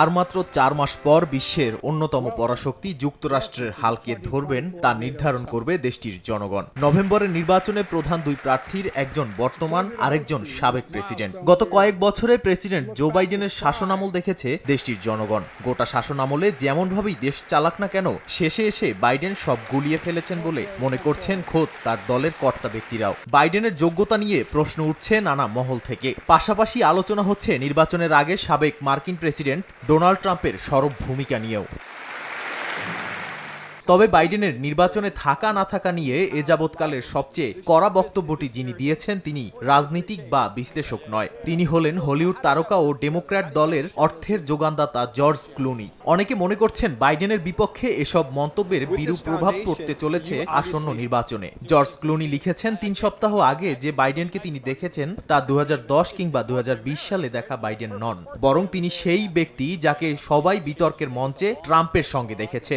আর মাত্র চার মাস পর বিশ্বের অন্যতম পরাশক্তি যুক্তরাষ্ট্রের হালকে ধরবেন তা নির্ধারণ করবে দেশটির জনগণ। নভেম্বরের নির্বাচনে প্রধান দুই প্রার্থীর একজন বর্তমান, আরেকজন সাবেক প্রেসিডেন্ট। গত কয়েক বছরে প্রেসিডেন্ট জো বাইডেনের শাসনামল দেখেছে দেশটির জনগণ। গোটা শাসনামলে যেমনভাবেই দেশ চালাক না কেন, শেষে এসে বাইডেন সব গুলিয়ে ফেলেছেন বলে মনে করছেন খোদ তার দলের কর্তা ব্যক্তিরাও। বাইডেনের যোগ্যতা নিয়ে প্রশ্ন উঠছে নানা মহল থেকে। পাশাপাশি আলোচনা হচ্ছে নির্বাচনের আগে সাবেক মার্কিন প্রেসিডেন্ট ডোনাল্ড ট্রাম্পের সরব ভূমিকা নিয়েও। তবে বাইডেনের নির্বাচনে থাকা না থাকা নিয়ে এ যাবৎকালের সবচেয়ে কড়া বক্তব্যটি যিনি দিয়েছেন তিনি রাজনীতিক বা বিশ্লেষক নয়। তিনি হলেন হলিউড তারকা ও ডেমোক্র্যাট দলের অর্থের যোগানদাতা জর্জ ক্লুনি। অনেকে মনে করছেন বাইডেনের বিপক্ষে এসব মন্তব্যের বিরূপ প্রভাব পড়তে চলেছে আসন্ন নির্বাচনে। জর্জ ক্লুনি লিখেছেন তিন সপ্তাহ আগে যে বাইডেনকে তিনি দেখেছেন তা দু হাজার দশ কিংবা দুহাজার বিশ সালে দেখা বাইডেন নন। বরং তিনি সেই ব্যক্তি যাকে সবাই বিতর্কের মঞ্চে ট্রাম্পের সঙ্গে দেখেছে।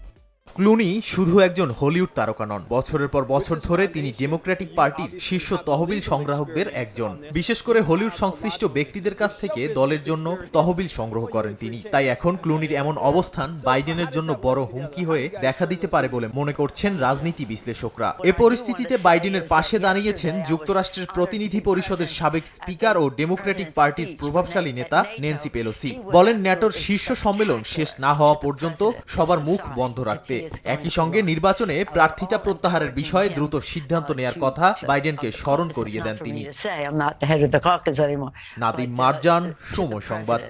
ক্লুনি শুধু একজন হলিউড তারকা নন। বছরের পর বছর ধরে তিনি ডেমোক্রেটিক পার্টির শীর্ষ তহবিল সংগ্রাহকদের একজন। বিশেষ করে হলিউড সংশ্লিষ্ট ব্যক্তিদের কাছ থেকে দলের জন্য তহবিল সংগ্রহ করেন তিনি। তাই এখন ক্লুনির এমন অবস্থান বাইডেনের জন্য বড় হুমকি হয়ে দেখা দিতে পারে বলে মনে করছেন রাজনীতি বিশ্লেষকরা। এ পরিস্থিতিতে বাইডেনের পাশে দাঁড়িয়েছেন যুক্তরাষ্ট্রের প্রতিনিধি পরিষদের সাবেক স্পিকার ও ডেমোক্রেটিক পার্টির প্রভাবশালী নেতা নেন্সি পেলোসি। বলেন ন্যাটোর শীর্ষ সম্মেলন শেষ না হওয়া পর্যন্ত সবার মুখ বন্ধ রাখতে। একই সঙ্গে নির্বাচনে প্রার্থিতা প্রত্যাহারের বিষয়ে দ্রুত সিদ্ধান্ত নেয়ার কথা বাইডেনকে স্মরণ করিয়ে দেন তিনি। নাদিম মারজান সময় সংবাদ.